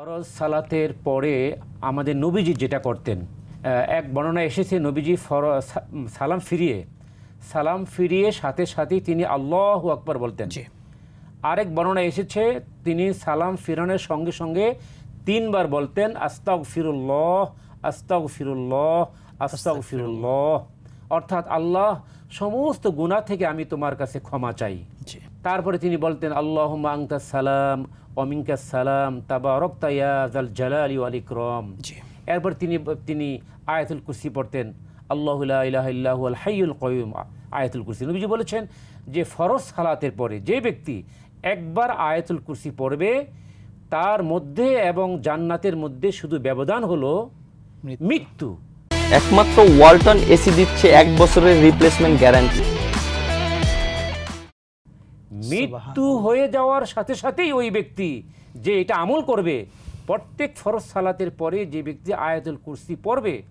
ফরজ সালাতের পরে আমাদের নবীজি যেটা করতেন এক বর্ণনা এসেছে নবীজি ফর সালাম ফিরিয়ে সালাম ফিরিয়ে সাথে সাথেই তিনি আল্লাহ আকবর বলতেন। আরেক বর্ণনা এসেছে তিনি সালাম ফিরানোর সঙ্গে সঙ্গে তিনবার বলতেন আস্তাক ফিরুল্লাহ আস্তাক ফিরুল্লাহ আস্তাক ফিরুল্লাহ অর্থাৎ আল্লাহ সমস্ত গুণা থেকে আমি তোমার কাছে ক্ষমা চাই। তারপরে তিনি বলতেন আল্লাহ আংতা সালাম অমিনকা সালাম তাবা রক্তায়াল জালালি আল ইকরম জি এরপর তিনি তিনি আয়াতুল কুরসি পড়তেন। আল্লাহ ইলাহ হাইউল কয়ুম আয়াতুল কুরসি। নবীজি বলেছেন যে ফরজ সালাতের পরে যে ব্যক্তি একবার আয়াতুল কুরসি পড়বে তার মধ্যে এবং জান্নাতের মধ্যে শুধু ব্যবধান হলো মৃত্যু। মৃত্যু। একমাত্র ওয়ালটন এসি দিচ্ছে এক বছরের রিপ্লেসমেন্ট গ্যারান্টি মৃত্যু হয়ে যাওয়ার সাথে সাথেই ওই ব্যক্তি যে এটা আমল করবে প্রত্যেক ফরজ সালাতের পরে যে ব্যক্তি আয়াতুল কুরসি পড়বে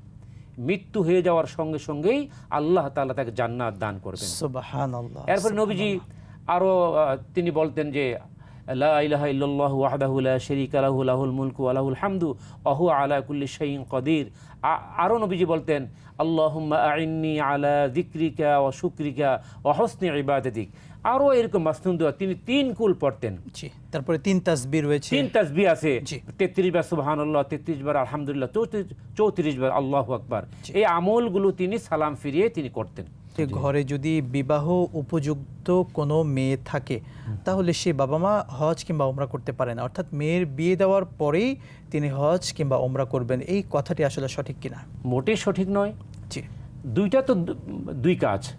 মৃত্যু হয়ে যাওয়ার সঙ্গে সঙ্গেই আল্লাহ তাআলা তাকে জান্নাত দান করবেন। সুবহানাল্লাহ এরপরে নবীজি আরও তিনি বলতেন যে লা ইলাহা ইল্লাল্লাহু ওয়াহদাহু লা শারীকা লাহু লাহুল মুলকু ওয়া লাহুল হামদু ওয়া হুয়া আলা কুল্লি শাইইন কদির আরও নবীজি বলতেন আল্লাহুম্মা আইন্নি আলা যিকরিকা ওয়া শুকরিকা ওয়া হুসনি ইবাদাতিক। আরও এরকম মাসনুন দোয়া তিনি তিন কুল পড়তেন। জি তারপরে তিন তাসবিহ রয়েছে। তিন তাসবি আছে। তেত্রিশ বার সুবহানাল্লাহ তেত্রিশ বার আলহামদুলিল্লাহ চৌত্রিশ চৌত্রিশ বার আল্লাহু আকবার। এই আমলগুলো তিনি সালাম ফিরিয়ে তিনি করতেন। ঘরে যদি বিবাহ উপযুক্ত কোনো মেয়ে থাকে তাহলে সে বাবা মা হজ কিংবা ওমরা করতে পারে না। অর্থাৎ মেয়ের বিয়ে দেওয়ার পরেই তিনি হজ কিংবা ওমরা করবেন। এই কথাটি আসলে সঠিক কিনা? মোটেই সঠিক নয়। জি। দুইটা তো দুই কাজ।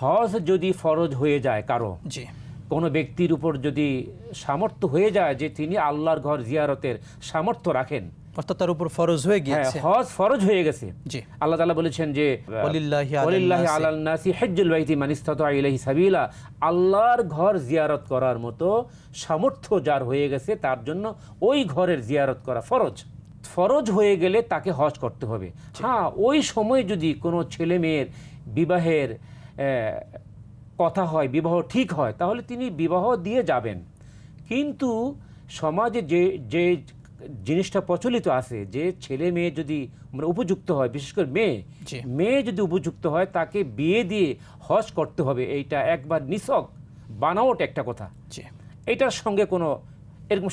হজ যদি ফরজ হয়ে যায় কারও জি। কোনো ব্যক্তির উপর যদি সামর্থ্য হয়ে যায় যে তিনি আল্লাহর ঘর জিয়ারতের সামর্থ্য রাখেন অর্থাৎ তার উপর ফরজ হয়ে হ্যাঁ গিয়েছে। হজ ফরজ হয়ে গেছে। জি। আল্লাহ তাআলা বলেছেন যে ওয়ালিল্লাহি ওয়ালিল্লাহি নাসি। হজ্জুল বাইতি মান ইসতাতা ইলাইহি সাবিলা। আল্লাহর ঘর জিয়ারত করার মতো সামর্থ্য যার হয়ে গেছে তার জন্য ওই ঘরের জিয়ারত করা ফরজ। ফরজ হয়ে গেলে তাকে হজ করতে হবে। হ্যাঁ ওই সময় যদি কোনো ছেলে মেয়ের বিবাহের কথা হয় বিবাহ ঠিক হয় তাহলে তিনি বিবাহ দিয়ে যাবেন। কিন্তু সমাজে যে যে জিনিসটা প্রচলিত আছে যে ছেলে মেয়ে যদি মানে উপযুক্ত হয় বিশেষ করে মেয়ে মেয়ে যদি উপযুক্ত হয় তাকে বিয়ে দিয়ে হজ করতে হবে এইটা একবার নিছক বানাওট একটা কথা। এইটার এটার সঙ্গে কোনো এরকম